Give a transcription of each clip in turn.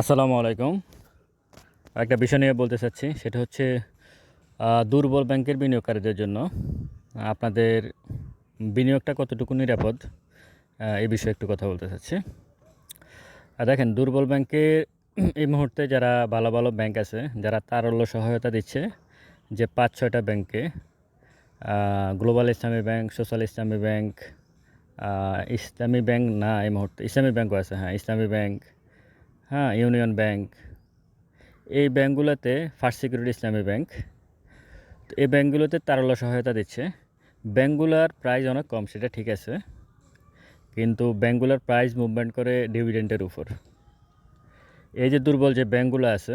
আসসালামু আলাইকুম। একটা বিষয় নিয়ে বলতে চাচ্ছি, সেটা হচ্ছে দুর্বল ব্যাংকের বিনিয়োগকারীদের জন্য আপনাদের বিনিয়োগটা কতটুকু নিরাপদ? এই বিষয়ে একটু কথা বলতে চাচ্ছি। দেখেন, দুর্বল ব্যাংকে এই মুহূর্তে যারা ভালো ভালো ব্যাংক আছে, যারা তারল্য সহায়তা দিচ্ছে, যে পাঁচ, ছয়টা ব্যাংকে global Islami bank, social Islami bank Islami bank না, এই মুহূর্তে ইসলামী ব্যাংকও আছে হ্যাঁ ইসলামী ব্যাংক হ্যাঁ ইউনিয়ন ব্যাংক। এই ব্যাংকগুলোতে ফার্স্ট সিকিউরিটি ইসলামী ব্যাংক। এই ব্যাংকগুলোতে তারল্য সহায়তা দিচ্ছে। ব্যাংকগুলোর প্রাইস অনেক কম, সেটা ঠিক আছে। কিন্তু ব্যাংকগুলোর প্রাইস মুভমেন্ট করে ডিভিডেন্টের উপর। এই যে দুর্বল যে ব্যাংকগুলো আছে,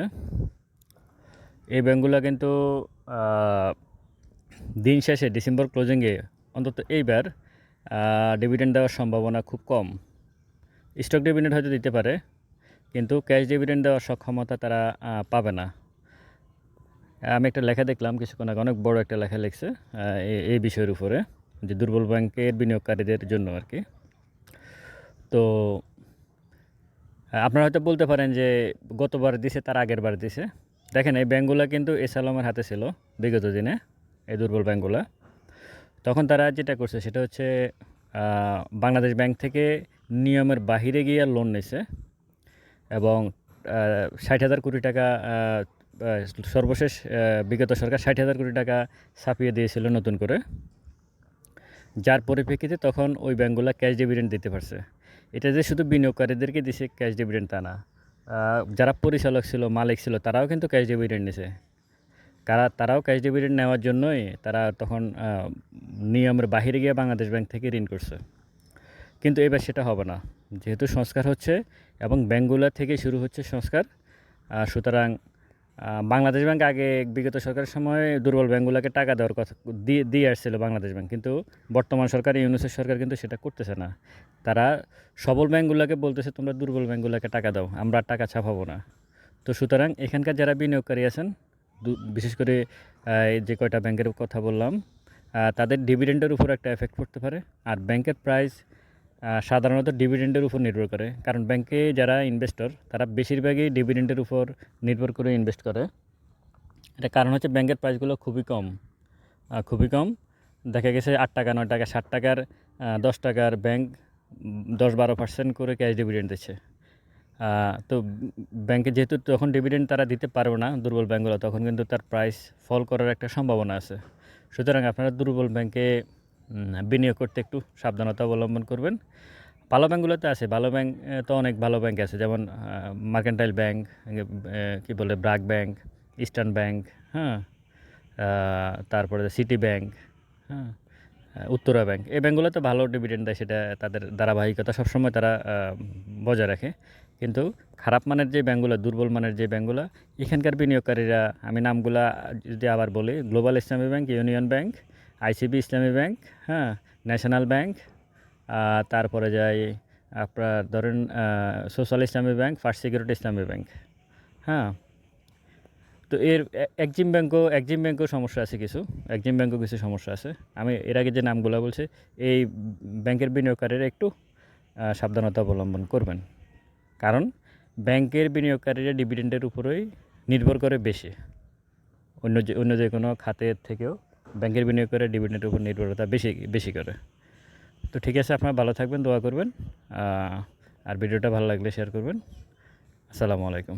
এই ব্যাংকগুলো কিন্তু দিন শেষে ডিসেম্বর ক্লোজিংয়ে অন্তত এইবার ডিভিডেন্ড দেওয়ার সম্ভাবনা খুব কম। স্টক ডিভিডেন্ড হয়তো দিতে পারে কিন্তু ক্যাশ ডিভিডেন্ড দেওয়ার সক্ষমতা তারা পাবে না। আমি একটা লেখা দেখলাম, কিছুক্ষণ আগে অনেক বড় একটা লেখা লিখছে এই- বিষয়ের উপরে, যে দুর্বল ব্যাংকের বিনিয়োগকারীদের জন্য আর কি। তো, আপনারা হয়তো বলতে পারেন যে গতবার দিছে, তার আগের বার দিছে। দেখেন, এই ব্যাঙ্কগুলো কিন্তু এস আলমের হাতে ছিল বিগত দিনে, এই দুর্বল ব্যাংকগুলো। তখন তারা যেটা করছে, সেটা হচ্ছে বাংলাদেশ ব্যাংক থেকে নিয়মের বাহিরে গিয়ে লোন নিছে। এবং ষাট হাজার কোটি টাকা সর্বশেষ বিগত সরকার ষাট হাজার কোটি টাকা ছাপিয়ে দিয়েছিল নতুন করে। যার পরিপ্রেক্ষিতে তখন ওই ব্যাঙ্কগুলো ক্যাশ ডিভিডেন্ড দিতে পারছে। এটা যে শুধু বিনিয়োগকারীদেরকে দিছে ক্যাশ ডিভিডেন্ড তা না। যারা পরিচালক ছিল, মালিক ছিল, তারাও কিন্তু ক্যাশ ডিভিডেন্ড নিছে। কারা, তারাও ক্যাশ ডিভিডেন্ড নেওয়ার জন্যই তারা তখন নিয়মের বাহিরে গিয়ে বাংলাদেশ ব্যাংক থেকে ঋণ করছে। কিন্তু এবার সেটা হবে না। যেহেতু সংস্কার হচ্ছে এবং ব্যাঙ্কগুলো থেকে শুরু হচ্ছে সংস্কার। সুতরাং বাংলাদেশ ব্যাংক আগে বিগত সরকারের সময় দুর্বল ব্যাঙ্কগুলোকে টাকা দেওয়ার কথা দিয়ে দিয়ে আসছিল বাংলাদেশ ব্যাংক। কিন্তু বর্তমান সরকার, ইউনুসের সরকার কিন্তু সেটা করতেছে না। তারা সবল ব্যাঙ্কগুলোকে বলতেছে, তোমরা দুর্বল ব্যাঙ্কগুলোকে টাকা দাও, আমরা টাকা ছাপাবো না। তো সুতরাং, এখানকার যারা বিনিয়োগকারী আছেন বিশেষ করে যে কয়টা ব্যাংকের কথা বললাম তাদের ডিভিডেন্ডের উপর একটা এফেক্ট পড়তে পারে। আর ব্যাংকের প্রাইস সাধারণত ডিভিডেন্ডের উপর নির্ভর করে। কারণ ব্যাংকে যারা ইনভেস্টর তারা বেশিরভাগই ডিভিডেন্ডের উপর নির্ভর করে ইনভেস্ট করে। এটা কারণ হচ্ছে ব্যাংকের প্রাইসগুলো খুবই কম। খুবই কম। দেখা গেছে আট টাকা, নয় টাকা, ষাট টাকার দশ টাকার ব্যাংক দশ বারো পার্সেন্ট করে ক্যাশ ডিভিডেন্ড দিচ্ছে। তো ব্যাংকে যেহেতু তখন ডিভিডেন্ড তারা দিতে পারবে না, দুর্বল ব্যাংকগুলো তখন কিন্তু তার প্রাইস ফল করার একটা সম্ভাবনা আছে। সুতরাং আপনারা দুর্বল ব্যাংকে বিনিয়োগ করতে একটু সাবধানতা অবলম্বন করবেন। ভালো ব্যাঙ্কগুলোতে আছে, ভালো ব্যাঙ্ক তো অনেক ভালো ব্যাঙ্ক আছে, যেমন মার্কেন্টাইল ব্যাঙ্ক কি বলে ব্রাক ব্যাংক ইস্টার্ন ব্যাঙ্ক হ্যাঁ তারপরে সিটি ব্যাঙ্ক হ্যাঁ উত্তরা ব্যাঙ্ক এই ব্যাংকগুলোতে ভালো ডিভিডেন্ড দেয়, সেটা তাদের ধারাবাহিকতা সবসময় তারা বজায় রাখে। কিন্তু খারাপ মানের যে ব্যাঙ্কগুলো দুর্বল মানের যে ব্যাঙ্কগুলো এখানকার বিনিয়োগকারীরা, আমি নামগুলা যদি আবার বলি Global Islami Bank Union Bank ICB Islami Bank হ্যাঁ ন্যাশনাল ব্যাংক তারপরে যাই আপনার ধরেন Social Islami Bank, First Security Islami Bank হ্যাঁ। তো এর একজিম এক্সিম ব্যাংকও এক্সিম ব্যাংকও সমস্যা আছে কিছু, একজিম ব্যাংকও কিছু সমস্যা আছে। আমি এর আগে যে নামগুলো বলছি, এই ব্যাংকের বিনিয়োগকারীরা একটু সাবধানতা অবলম্বন করবেন। কারণ ব্যাংকের বিনিয়োগকারীরা ডিভিডেন্ডের উপরেই নির্ভর করে বেশি। অন্য যে অন্য যে কোনো খাতের থেকেও ব্যাংকের বিনিয়োগ করে ডিভিডেন্টের উপর নির্ভরতা বেশি বেশি করে। তো ঠিক আছে, আপনারা ভালো থাকবেন, দোয়া করবেন। আর ভিডিওটা ভালো লাগলে শেয়ার করবেন। আসসালামু আলাইকুম।